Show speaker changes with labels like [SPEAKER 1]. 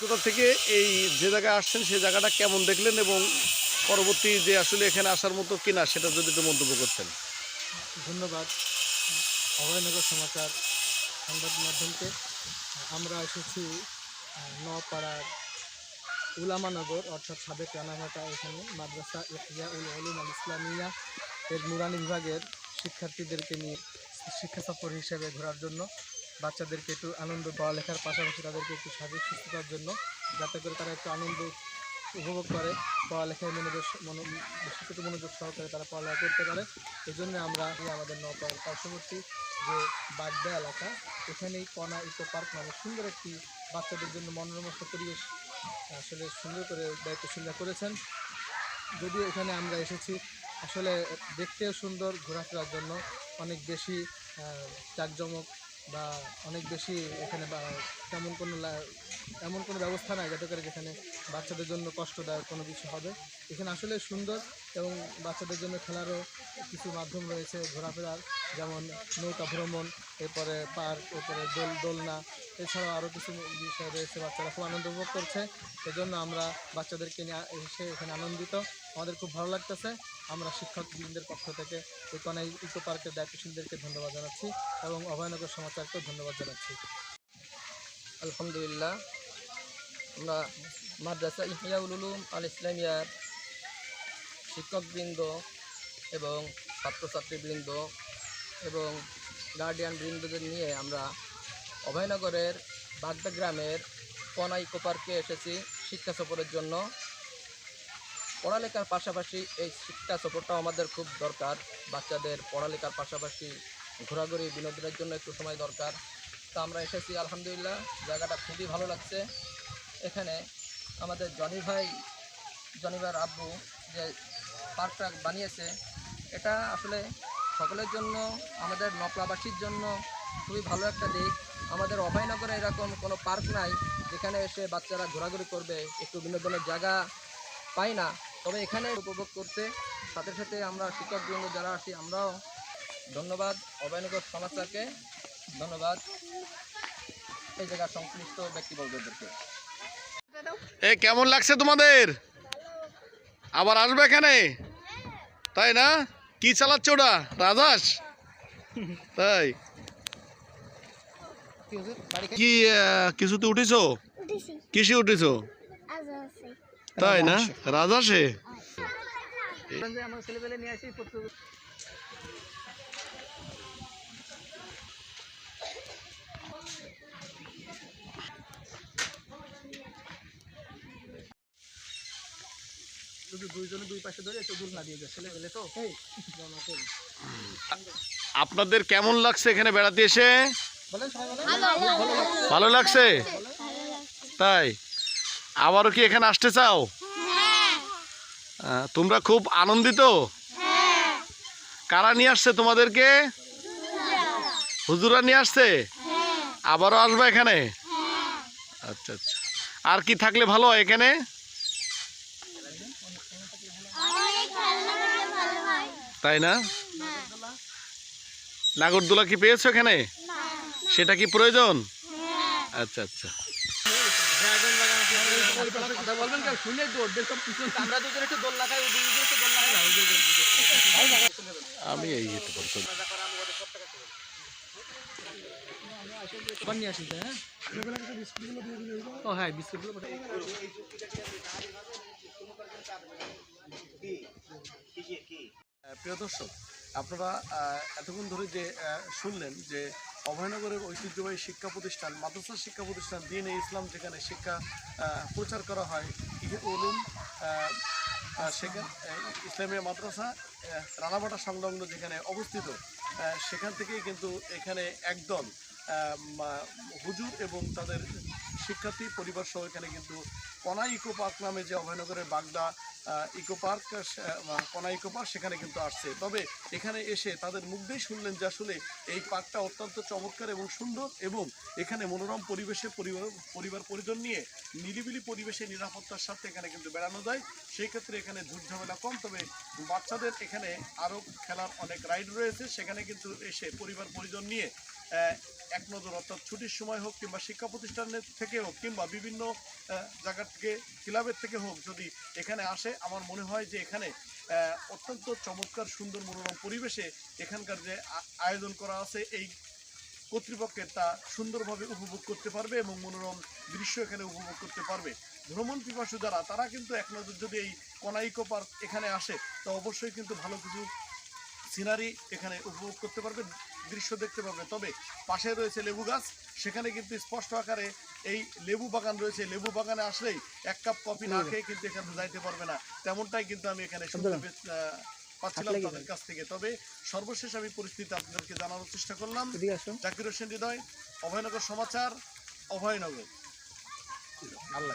[SPEAKER 1] কোথা থেকে এই যে জায়গায় আসছেন সেই জায়গাটা কেমন দেখলেন এবং পরবর্তী যে আসলে এখানে আসার মতো কিনা সেটা যদি একটু মন্তব্য করতেন।
[SPEAKER 2] ধন্যবাদ। অভয়নগর সমাচার সংবাদ মাধ্যমকে। আমরা এসেছি নপাড়ার উলামানগর অর্থাৎ সাবেক রানাঘাটা এখানে মাদ্রাসা ইহিয়া উল আলুম আল ইসলামিয়া এর নুরানি বিভাগের শিক্ষার্থীদেরকে নিয়ে শিক্ষা সফর হিসেবে ঘোরার জন্য। বাচ্চাদেরকে একটু আনন্দ পড়ালেখার পাশাপাশি তাদেরকে একটু শারীরিক সুস্থতার জন্য যাতে করে তারা একটু আনন্দ উপভোগ করে। পড়ালেখায় মনোযোগ, মনো- শিক্ষিত মনোযোগ সহকারে তারা পড়ালেখা করতে পারে। এই জন্য আমরা আমাদের নপাড়ার পার্শ্ববর্তী যে বাগদা এলাকা, এখানেই কণা ইকো পার্ক নামে সুন্দর একটি বাচ্চাদের জন্য মনোরমস্ত পরিবেশ আসলে সুন্দর করে দায়িত্বশীলরা করেছেন। যদিও এখানে আমরা এসেছি আসলে দেখতেও সুন্দর ঘোরাফেরার জন্য অনেক বেশি চাকজমক বা অনেক বেশি এখানে বা- তেমন কোনো এমন কোনো ব্যবস্থা নাই যাতে করে যেখানে বাচ্চাদের জন্য কষ্টদায়ক কোনো কিছু হবে। এখানে আসলে সুন্দর এবং বাচ্চাদের জন্য খেলারও কিছু মাধ্যম রয়েছে ঘোরাফেরার যেমন নৌকা ভ্রমণ, এরপরে পার্ক, এরপরে দোল, দোলনা, এছাড়াও আরও কিছু বিষয় রয়েছে বাচ্চারা খুব আনন্দ উপভোগ করছে। এজন্য আমরা বাচ্চাদেরকে নিয়ে এসে এখানে আনন্দিত। আমাদের খুব ভালো লাগতেছে। আমরা শিক্ষকবৃন্দের পক্ষ থেকে কনাই ইকো পার্কের দায়িত্বশীলদেরকে ধন্যবাদ জানাচ্ছি এবং অভয়নগর সমাচারকেও ধন্যবাদ জানাচ্ছি।
[SPEAKER 3] আলহামদুলিল্লাহ, আমরা মাদ্রাসা ইহিয়াউল উলুম আল ইসলামিয়ার শিক্ষকবৃন্দ এবং ছাত্রছাত্রীবৃন্দ এবং গার্ডিয়ান বৃন্দদের নিয়ে আমরা অভয়নগরের বাগদা গ্রামের কনা ইকো পার্কে এসেছি শিক্ষা সফরের জন্য। পড়ালেখার পাশাপাশি এই শিক্ষা সফরটাও আমাদের খুব দরকার। বাচ্চাদের পড়ালেখার পাশাপাশি ঘোরাঘুরি, বিনোদনের জন্য একটু সময় দরকার। তো আমরা এসেছি, আলহামদুলিল্লাহ। জায়গাটা খুবই ভালো লাগছে। এখানে আমাদের জনি ভাই, জনি ভাইয়ের আব্বু যে পার্কটা বানিয়েছে, এটা আসলে সকলের জন্য, আমাদের নকলাবাসীর জন্য খুবই ভালো একটা দিক। আমাদের অভয়নগরে এরকম কোনো পার্ক নাই, যেখানে এসে বাচ্চারা ঘোরাঘুরি করবে, একটু বিনোদনের জায়গা পাই না। তবে এখানে উপভোগ করতে সাথে সাথে আমরা শিক্ষকবৃন্দ যারা আছি, আমরাও ধন্যবাদ অভয়নগর সমাচারকে। ধন্যবাদ। এই জায়গার সংশ্লিষ্ট ব্যক্তিবর্গদেরকে।
[SPEAKER 1] এ কেমন লাগছে তোমাদের? আবার আসবে এখানে? তাই না? কি চালাচ্ছে ওটা রাজাস তাই। কি আহ, কিছুতে উঠেছো? কিসে উঠেছো? তাই না? রাজাসে
[SPEAKER 3] আমার ছেলেপেলে নিয়ে আসি
[SPEAKER 2] শুধু দুইজনে দুই পাশে ধরে একটু দূর না দিয়ে যায় ছেলেবেলে তো।
[SPEAKER 1] আপনাদের কেমন লাগছে এখানে বেড়াতে এসে? ভালো লাগছে। তাই। আবারও কি এখানে আসতে চাও? তোমরা খুব আনন্দিত? কারা নিয়ে আসছে তোমাদেরকে? হুজুরা নিয়ে আসছে? আবারও আসবে এখানে? আচ্ছা আচ্ছা। আর কি থাকলে ভালো হয় এখানে
[SPEAKER 4] অনেক খেলনা থাকলে ভালো হয়
[SPEAKER 1] তাই না? নাগরদোলা কি পেয়েছ এখানে? সেটা কি প্রয়োজন? আচ্ছা আচ্ছা। আমি এই যেতে পারছি
[SPEAKER 2] ও হ্যাঁ বিস্কুটগুলো।
[SPEAKER 1] প্রিয় দর্শক, আপনারা এতক্ষণ ধরে যে শুনলেন যে অভয়নগরের ঐতিহ্যবাহী শিক্ষা প্রতিষ্ঠান মাদ্রাসা শিক্ষা প্রতিষ্ঠান দিন ইসলাম, যেখানে শিক্ষা প্রচার করা হয় উলুম সেখানে ইসলামিয়া মাদ্রাসা রানাবাটা সংলগ্ন যেখানে অবস্থিত সেখান থেকেই কিন্তু এখানে একদল হুজুর এবং তাদের শিক্ষার্থী, পরিবার সহ এখানে কিন্তু কনা ইকো পার্ক নামে যে অভয়নগরের বাগদা ইকো পার্ক কনা ইকো পার্ক সেখানে কিন্তু আসছে। তবে এখানে এসে তাদের মুগ্ধেই শুনলেন যে আসলে এই পার্কটা অত্যন্ত চমৎকার এবং সুন্দর এবং এখানে মনোরম পরিবেশে পরিবার পরিবার পরিজন নিয়ে নিরিবিলি পরিবেশে নিরাপত্তার সাথে এখানে কিন্তু বেড়ানো যায়। সেই ক্ষেত্রে এখানে ঝুটঝামেলা কম, তবে বাচ্চাদের এখানে আরও খেলার অনেক রাইড রয়েছে। সেখানে কিন্তু এসে পরিবার পরিজন নিয়ে এক নজর, অর্থাৎ ছুটির সময় হোক কিংবা শিক্ষা প্রতিষ্ঠানের থেকে হোক কিংবা বিভিন্ন জায়গা থেকে, ক্লাবের থেকে হোক যদি এখানে আসে, আমার মনে হয় যে এখানে অত্যন্ত চমৎকার, সুন্দর, মনোরম পরিবেশে এখানকার যে আয়োজন করা আছে, এই কর্তৃপক্ষের তা সুন্দরভাবে উপভোগ করতে পারবে এবং মনোরম দৃশ্য এখানে উপভোগ করতে পারবে। ভ্রমণ পিপাসু যারা, তারা কিন্তু এক নজর যদি এই কনাইকো পার্ক এখানে আসে, তো অবশ্যই কিন্তু ভালো কিছু সিনারি এখানে উপভোগ করতে পারবে। দৃশ্য দেখতে পারবে তবে পাশে রয়েছে লেবু গাছ। সেখানে কিন্তু স্পষ্ট আকারে এই লেবু বাগান রয়েছে। লেবু বাগানে আসলেই এক কাপ কফি না খেয়ে কিন্তু এখানে যাইতে পারবে না। তেমনটাই কিন্তু আমি এখানে শুনতে পাচ্ছিলাম তাদের কাছ থেকে। তবে সর্বশেষ আমি পরিস্থিতি আপনাদেরকে জানানোর চেষ্টা করলাম। জাকির হোসেন হৃদয় অভয়নগর সমাচার অভয়নগর।
[SPEAKER 2] ভালো